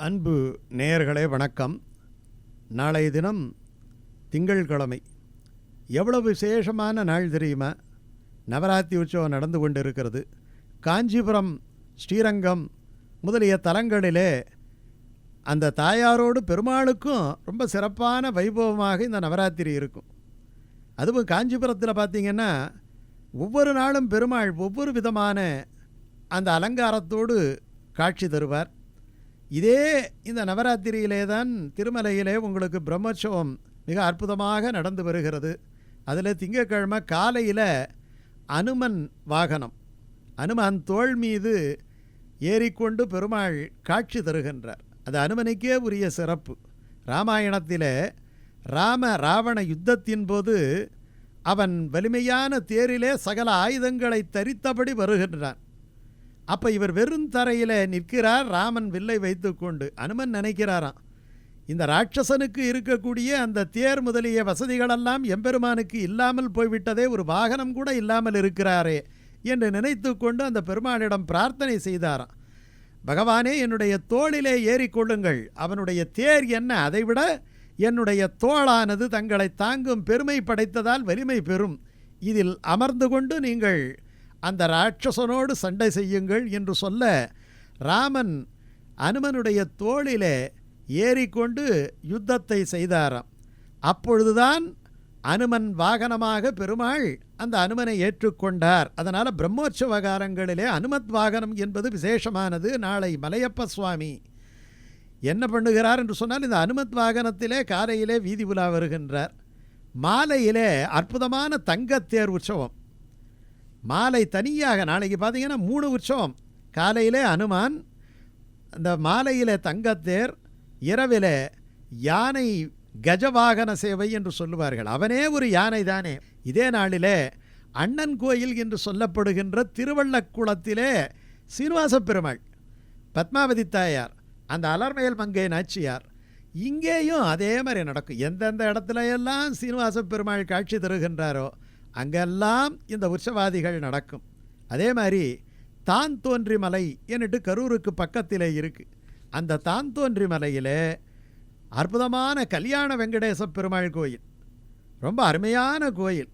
அன்பு நேயர்களே வணக்கம். நாளைய தினம் திங்கள்கிழமை. எவ்வளவு விசேஷமான நாள் தெரியுமா? நவராத்திரி உற்சவம் நடந்து கொண்டிருக்கிறது. காஞ்சிபுரம் ஸ்ரீரங்கம் முதலிய தலங்களிலே அந்த தாயாரோடு பெருமாளுக்கும் ரொம்ப சிறப்பான வைபவமாக இந்த நவராத்திரி இருக்கும். அதுவும் காஞ்சிபுரத்தில் பார்த்திங்கன்னா ஒவ்வொரு நாளும் பெருமாள் ஒவ்வொரு விதமான அந்த அலங்காரத்தோடு காட்சி தருவார். இதே இந்த நவராத்திரியிலே தான் திருமலையிலே உங்களுக்கு பிரம்மோற்சவம் மிக அற்புதமாக நடந்து வருகிறது. அதில் திங்கட்கிழமை காலையில் அனுமன் வாகனம் அனுமன் தோள் மீது ஏறிக்கொண்டு பெருமாள் காட்சி தருகின்றார். அது அனுமனுக்கே உரிய சிறப்பு. ராமாயணத்திலே ராம ராவண யுத்தத்தின் போது அவன் வலிமையான தேரிலே சகல ஆயுதங்களை தரித்தபடி வருகின்றான். அப்போ இவர் வெறும் தரையில் நிற்கிறார் ராமன் வில்லை வைத்துக்கொண்டு அனுமன் நினைக்கிறாராம் இந்த ராட்சசனுக்கு இருக்கக்கூடிய அந்த தேர் முதலிய வசதிகளெல்லாம் எம்பெருமானுக்கு இல்லாமல் போய்விட்டதே ஒரு வாகனம் கூட இல்லாமல் இருக்கிறாரே என்று நினைத்து கொண்டு அந்த பெருமானிடம் பிரார்த்தனை செய்தாராம். பகவானே என்னுடைய தோளிலே ஏறிக்கொள்ளுங்கள் அவனுடைய தேர் என்ன அதைவிட என்னுடைய தோளானது தங்களை தாங்கும் பெருமை படைத்ததால் வலிமை பெறும். இதில் அமர்ந்து கொண்டு நீங்கள் அந்த ராட்சசனோடு சண்டை செய்யுங்கள் என்று சொல்ல ராமன் அனுமனுடைய தோளிலே ஏறிக்கொண்டு யுத்தத்தை செய்தாராம். அப்பொழுதுதான் அனுமன் வாகனமாக பெருமாள் அந்த அனுமனை ஏற்றுக்கொண்டார். அதனால் பிரம்மோற்சவகாரங்களிலே அனுமத் வாகனம் என்பது விசேஷமானது. நாளை மலையப்ப சுவாமி என்ன பண்ணுகிறார் என்று சொன்னால் இந்த அனுமத் வாகனத்திலே காலையிலே வீதி உலா வருகின்றார். மாலையிலே அற்புதமான தங்கத்தேர் உற்சவம். மாலை தனியாக நாளைக்கு பார்த்தீங்கன்னா மூணு உற்சவம். காலையிலே அனுமான் அந்த மாலையிலே தங்கத்தேர் இரவிலே யானை கஜவாகன சேவை என்று சொல்லுவார்கள். அவனே ஒரு யானை தானே. இதே நாளிலே அண்ணன் கோயில் என்று சொல்லப்படுகின்ற திருவள்ளக்குளத்திலே சீனிவாச பெருமாள் பத்மாவதி தாயார் அந்த அலர்மயல் மங்கை நாச்சியார் இங்கேயும் அதே மாதிரி நடக்கும். எந்தெந்த இடத்துல எல்லாம் சீனிவாச பெருமாள் காட்சி தருகின்றாரோ அங்கெல்லாம் இந்த உற்சவாதிகள் நடக்கும். அதே மாதிரி தான் தோன்றி மலை என்னட்டு கரூருக்கு பக்கத்திலே இருக்குது அந்த தான் தோன்றி மலையிலே அற்புதமான கல்யாண வெங்கடேச பெருமாள் கோயில். ரொம்ப அருமையான கோயில்.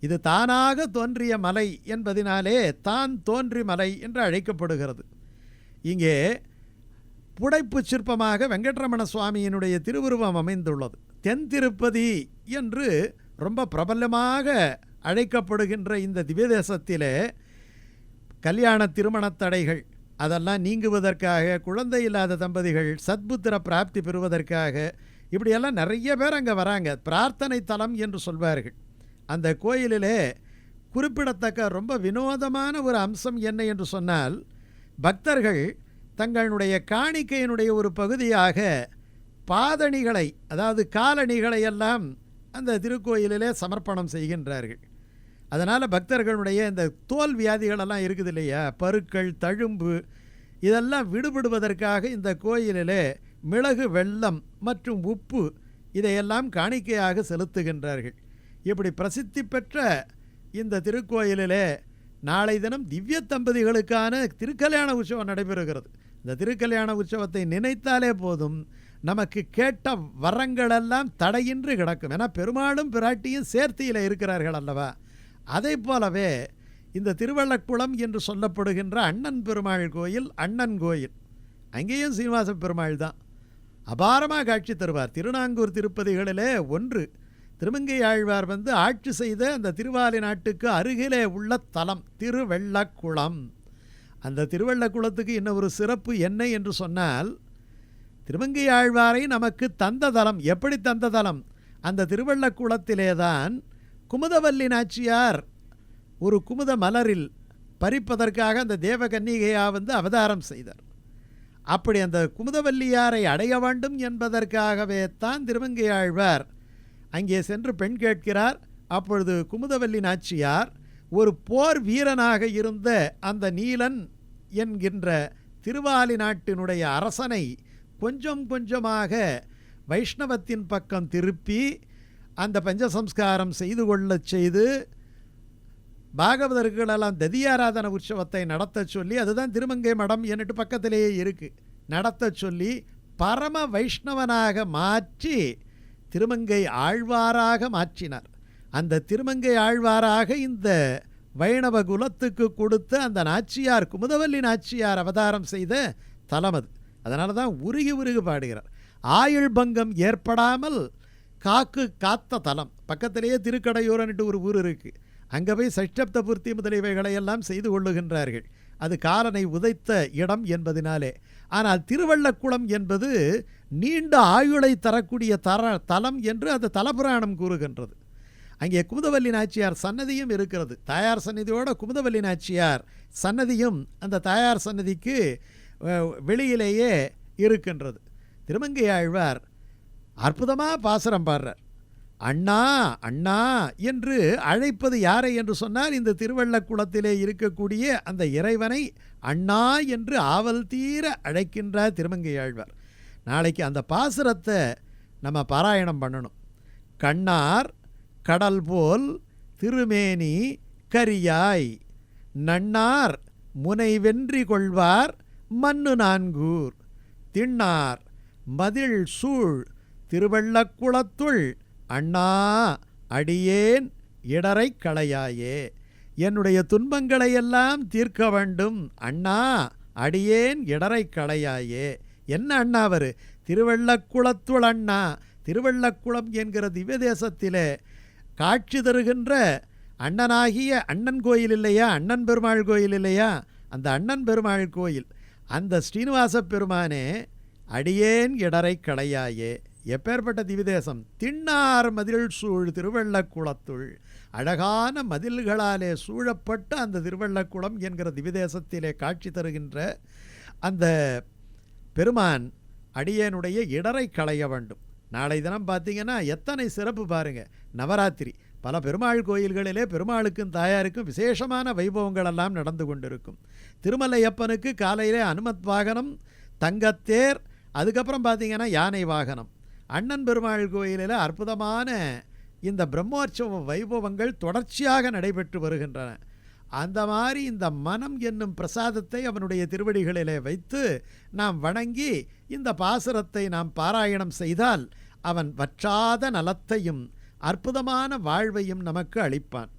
இது தானாக தோன்றிய மலை என்பதினாலே தான் தோன்றி மலை என்று அழைக்கப்படுகிறது. இங்கே புடைப்பு சிற்பமாக வெங்கட்ரமண சுவாமியினுடைய திருவுருவம் அமைந்துள்ளது. தென் திருப்பதி என்று ரொம்ப பிரபலமாக அழைக்கப்படுகின்ற இந்த திவ்யதேசத்திலே கல்யாண திருமண தடைகள் அதெல்லாம் நீங்குவதற்காக குழந்தை இல்லாத தம்பதிகள் சத்புத்திர பிராப்தி பெறுவதற்காக இப்படியெல்லாம் நிறைய பேர் அங்கே வராங்க. பிரார்த்தனை தலம் என்று சொல்வார்கள். அந்த கோயிலிலே குறிப்பிடத்தக்க ரொம்ப வினோதமான ஒரு அம்சம் என்ன என்று சொன்னால் பக்தர்கள் தங்களுடைய காணிக்கையினுடைய ஒரு பகுதியாக பாதணிகளை அதாவது காலணிகளை எல்லாம் அந்த திருக்கோயிலிலே சமர்ப்பணம் செய்கின்றார்கள். அதனால் பக்தர்களுடைய இந்த தோல் வியாதிகளெல்லாம் இருக்குது இல்லையா பருக்கள் தழும்பு இதெல்லாம் விடுபடுவதற்காக இந்த கோயிலிலே மிளகு வெள்ளம் மற்றும் உப்பு இதையெல்லாம் காணிக்கையாக செலுத்துகின்றார்கள். இப்படி பிரசித்தி பெற்ற இந்த திருக்கோயிலிலே நாளை தினம் திவ்ய தம்பதிகளுக்கான திருக்கல்யாண உற்சவம் நடைபெறுகிறது. இந்த திருக்கல்யாண உற்சவத்தை நினைத்தாலே போதும் நமக்கு கேட்ட வரங்களெல்லாம் தடையின்றி கிடக்கும். ஏன்னா பெருமாளும் பிராட்டியும் சேர்த்தியில் இருக்கிறார்கள் அல்லவா? அதை போலவே இந்த திருவள்ளக்குளம் என்று சொல்லப்படுகின்ற அண்ணன் பெருமாள் கோயில் அண்ணன் கோயில். அங்கேயும் சீனிவாச பெருமாள் தான். அபாரமாக காட்சி தருவார். திருநாங்கூர் திருப்பதிகளிலே ஒன்று. திருமங்கை ஆழ்வார் வந்து ஆட்சி செய்த அந்த திருவாலி நாட்டுக்கு அருகிலே உள்ள தலம் திருவெள்ளக்குளம். அந்த திருவள்ளக்குளத்துக்கு இன்னும் ஒரு சிறப்பு என்ன என்று சொன்னால் திருமங்கை ஆழ்வாரை நமக்கு தந்த தலம். எப்படி தந்த தலம்? அந்த திருவள்ளக்குளத்திலே தான் குமுதவல்லி நாச்சியார் ஒரு குமுத மலரில் பறிப்பதற்காக அந்த தேவகன்னிகையா வந்து அவதாரம் செய்தார். அப்படி அந்த குமுதவல்லியாரை அடைய வேண்டும் என்பதற்காகவே தான் திருமங்கை ஆழ்வார் அங்கே சென்று பெண் கேட்கிறார். அப்பொழுது குமுதவல்லி நாச்சியார் ஒரு போர் வீரனாக இருந்த அந்த நீலன் என்கின்ற திருவாலி நாட்டினுடைய அரசனை கொஞ்சம் கொஞ்சமாக வைஷ்ணவத்தின் பக்கம் திருப்பி அந்த பஞ்சசம்ஸ்காரம் செய்து கொள்ளச் செய்து பாகவதர்களெல்லாம் ததியாராதன உற்சவத்தை நடத்த சொல்லி அதுதான் திருமங்கை மடம் என்னட்டு பக்கத்திலேயே இருக்குது நடத்த சொல்லி பரம வைஷ்ணவனாக மாற்றி திருமங்கை ஆழ்வாராக மாற்றினார். அந்த திருமங்கை ஆழ்வாராக இந்த வைணவ குலத்துக்கு கொடுத்த அந்த நாச்சியார் குமுதவல்லி நாச்சியார் அவதாரம் செய்த தலம் அது. அதனால தான் உருகி உருகி பாடுகிறார். ஆயுள் பங்கம் ஏற்படாமல் காக்கு காத்த தலம். பக்கத்திலேயே திருக்கடையூரன்ட்டு ஒரு ஊர் இருக்குது அங்கே போய் சஷ்டப்த பூர்த்தி முதலியவைகளை எல்லாம் செய்து கொள்ளுகின்றார்கள். அது காலனை உதைத்த இடம் என்பதினாலே. ஆனால் திருவள்ளக்குளம் என்பது நீண்ட ஆயுளை தரக்கூடிய தர தலம் என்று அந்த தலபுராணம் கூறுகின்றது. அங்கே குமுதவல்லி நாச்சியார் சன்னதியும் இருக்கிறது. தாயார் சன்னதியோட குமுதவல்லி நாச்சியார் சன்னதியும் அந்த தாயார் சன்னதிக்கு வெளியிலேயே இருக்கின்றது. திருமங்கை ஆழ்வார் அற்புதமாக பாசுரம் பாடுறார். அண்ணா அண்ணா என்று அழைப்பது யாரை என்று சொன்னால் இந்த திருவள்ளக்குளத்திலே இருக்கக்கூடிய அந்த இறைவனை அண்ணா என்று ஆவல் தீர அழைக்கின்றார் திருமங்கை ஆழ்வார். நாளைக்கு அந்த பாசுரத்தை நம்ம பாராயணம் பண்ணணும். கண்ணார் கடல் போல் திருமேனி கரியாய் நன்னார் முனை வென்றி கொள்வார் மண்ணு நான்கூர். திண்ணார் மதில் சூழ் திருவள்ளக்குளத்துள் அண்ணா அடியேன் இடரை களையாயே என்னுடைய துன்பங்களையெல்லாம் தீர்க்க வேண்டும். அண்ணா அடியேன் இடரை களையாயே. என்ன அண்ணா அவர்? திருவள்ளக்குளத்துள் அண்ணா. திருவள்ளக்குளம் என்கிற திவ்ய தேசத்திலே காட்சி தருகின்ற அண்ணனாகிய அண்ணன் கோயில் இல்லையா? அண்ணன் பெருமாள் கோயில் இல்லையா? அந்த அண்ணன் பெருமாள் கோயில். அந்த ஸ்ரீனிவாச பெருமானே அடியேன் இடரை களையாயே எப்பேற்பட்ட திவிதேசம்? திண்ணார் மதில் சூழ் திருவள்ளக்குளத்துள் அழகான மதில்களாலே சூழப்பட்ட அந்த திருவள்ளக்குளம் என்கிற திவிதேசத்திலே காட்சி தருகின்ற அந்த பெருமான் அடியேனுடைய இடரை களைய வேண்டும். நாளை தினம் பார்த்தீங்கன்னா எத்தனை சிறப்பு பாருங்கள் நவராத்திரி. பல பெருமாள் கோயில்களிலே பெருமாளுக்கும் தாயாருக்கும் விசேஷமான வைபவங்கள் எல்லாம் நடந்து கொண்டிருக்கும். திருமலையப்பனுக்கு காலையிலே அனுமத் வாகனம் தங்கத்தேர் அதுக்கப்புறம் பார்த்தீங்கன்னா யானை வாகனம். அண்ணன் பெருமாள் கோயிலில் அற்புதமான இந்த பிரம்மோற்சவ வைபவங்கள் தொடர்ச்சியாக நடைபெற்று வருகின்றன. அந்த மாதிரி இந்த மனம் என்னும் பிரசாதத்தை அவனுடைய திருவடிகளிலே வைத்து நாம் வணங்கி இந்த பாசுரத்தை நாம் பாராயணம் செய்தால் அவன் வற்றாத நலத்தையும் அற்புதமான வாழ்வையும் நமக்கு அளிப்பான்.